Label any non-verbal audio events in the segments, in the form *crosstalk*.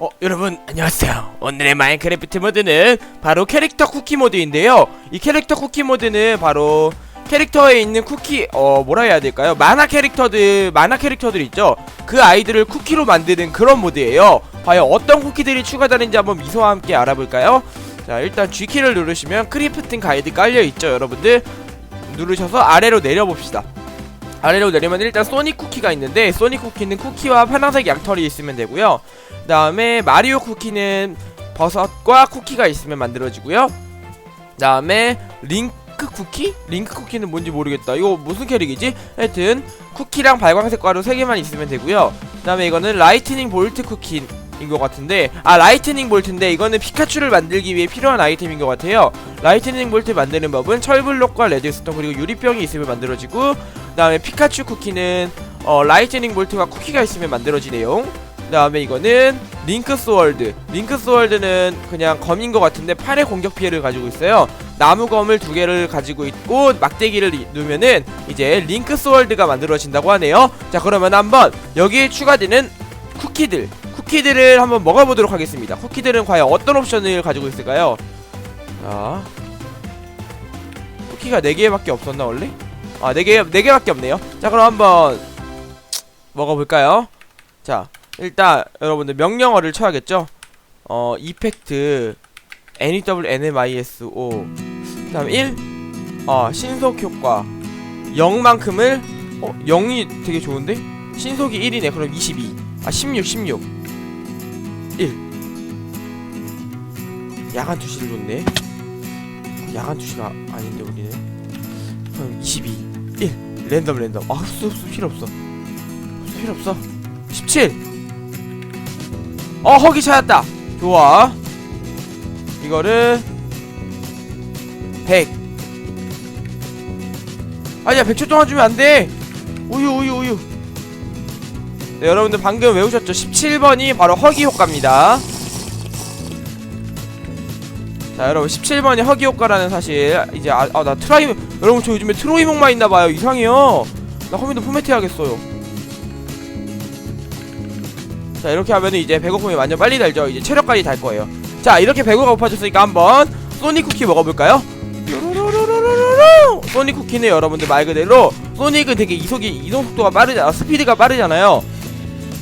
어, 여러분 안녕하세요. 오늘의 마인크래프트 모드는 바로 캐릭터 쿠키 모드인데요. 이 캐릭터 쿠키 모드는 바로 캐릭터에 있는 쿠키 어 뭐라 해야 될까요? 만화 캐릭터들 만화 캐릭터들 있죠. 그 아이들을 쿠키로 만드는 그런 모드예요. 과연 어떤 쿠키들이 추가되는지 한번 미소와 함께 알아볼까요? 자, 일단 G키를 누르시면 크리프팅 가이드 깔려 있죠, 여러분들. 누르셔서 아래로 내려 봅시다. 아래로 내리면 일단 소닉 쿠키가 있는데 소닉 쿠키는 쿠키와 파란색 양털이 있으면 되고요. 그 다음에 마리오 쿠키는 버섯과 쿠키가 있으면 만들어지고요. 그 다음에 링크 쿠키? 링크 쿠키는 뭔지 모르겠다. 이거 무슨 캐릭이지? 하여튼 쿠키랑 발광색 가루 3개만 있으면 되고요. 그 다음에 이거는 라이트닝 볼트 쿠키 인것 같은데 아 라이트닝 볼트인데 이거는 피카츄를 만들기 위해 필요한 아이템인 것 같아요. 라이트닝 볼트 만드는 법은 철블록과 레드스톤 그리고 유리병이 있으면 만들어지고 그 다음에 피카츄 쿠키는 어, 라이트닝 볼트와 쿠키가 있으면 만들어지네요. 그 다음에 이거는 링크 스월드. 링크 스월드는 그냥 검인 것 같은데 팔의 공격 피해를 가지고 있어요. 나무 검을 두 개를 가지고 있고 막대기를 이- 누면은 이제 링크 스월드가 만들어진다고 하네요. 자 그러면 한번 여기에 추가되는 쿠키들. 쿠키들을 한번 먹어보도록 하겠습니다. 쿠키들은 과연 어떤 옵션을 가지고 있을까요? 자, 쿠키가 4개밖에 없었나 원래? 아, 4개, 4개밖에 없네요. 자, 그럼 한번 먹어볼까요? 자, 일단 여러분들 명령어를 쳐야겠죠? 어, 이펙트 NEW NMISO 그 다음 1 어, 신속 효과 0만큼을 어, 0이 되게 좋은데? 신속이 1이네 그럼 22 아, 16, 16 1 야간 투시를 줬네. 야간 투시가 아닌데 우리는. 그럼 22 1 랜덤 랜덤. 아 흡수 흡수 필요 없어. 흡수 필요 없어. 17어 허기 찾았다. 좋아. 이거를 100 아니야 100초 동안 주면 안돼. 우유 우유 우유 네 여러분들 방금 외우셨죠? 17번이 바로 허기 효과입니다. 자 여러분 17번이 허기 효과라는 사실 이제 아나 트라이 여러분 저 요즘에 트로이몽만 있나봐요. 이상해요. 나 컴퓨터 포맷 해야겠어요. 자 이렇게 하면은 이제 배고픔이 완전 빨리 달죠. 이제 체력까지 달 거예요. 자 이렇게 배고가 고파졌으니까 한번 소닉 쿠키 먹어볼까요? 소닉 쿠키는 여러분들 말 그대로 소닉은 되게 이속이 이동 속도가 빠르잖아 스피드가 빠르잖아요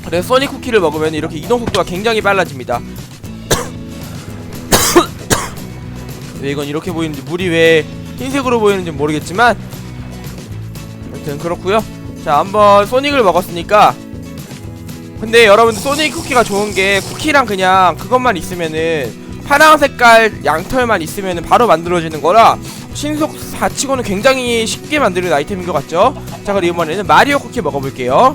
그래서 소닉 쿠키를 먹으면 이렇게 이동 속도가 굉장히 빨라집니다. *coughs* 왜 이건 이렇게 보이는지 물이 왜 흰색으로 보이는지 모르겠지만 아무튼 그렇고요. 자 한번 소닉을 먹었으니까. 근데 여러분들 소닉 쿠키가 좋은 게 쿠키랑 그냥 그것만 있으면은 파란 색깔 양털만 있으면은 바로 만들어지는 거라 신속 4치고는 굉장히 쉽게 만드는 아이템인 것 같죠? 자 그럼 이번에는 마리오 쿠키 먹어볼게요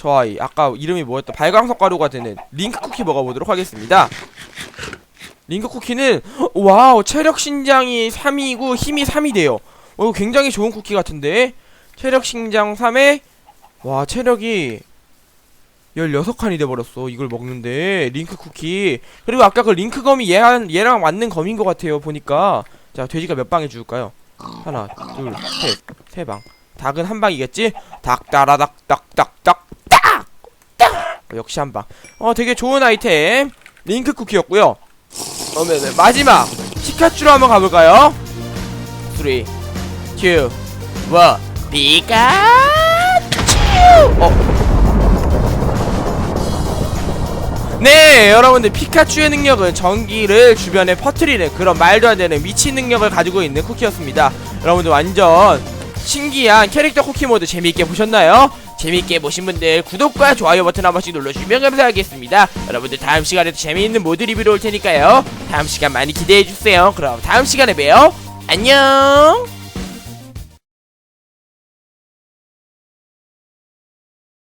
저 아이 아까 이름이 뭐였다 발광석 가루가 되는 링크 쿠키 먹어보도록 하겠습니다 링크 쿠키는 와우 체력 신장이 3이고 힘이 3이 돼요 어 이거 굉장히 좋은 쿠키 같은데 체력 신장 3에 와 체력이 16칸이 돼버렸어 이걸 먹는데 링크 쿠키 그리고 아까 그 링크 검이 얘랑, 얘랑 맞는 검인 것 같아요 보니까 자 돼지가 몇 방에 죽을까요? 하나 둘셋세 방 닭은 한 방이겠지? 닭 따라닥 닭 닭닭 딱! 딱! 어, 역시 한방 어 되게 좋은 아이템 링크 쿠키였고요 그러면 마지막 피카츄로 한번 가볼까요? 3 2 1 피카츄 어 네, 여러분들 피카츄의 능력은 전기를 주변에 퍼뜨리는 그런 말도 안 되는 미친 능력을 가지고 있는 쿠키였습니다. 여러분들 완전 신기한 캐릭터 쿠키 모드 재미있게 보셨나요? 재미있게 보신 분들 구독과 좋아요 버튼 한 번씩 눌러주시면 감사하겠습니다. 여러분들 다음 시간에도 재미있는 모드 리뷰로 올 테니까요. 다음 시간 많이 기대해주세요. 그럼 다음 시간에 봬요. 안녕!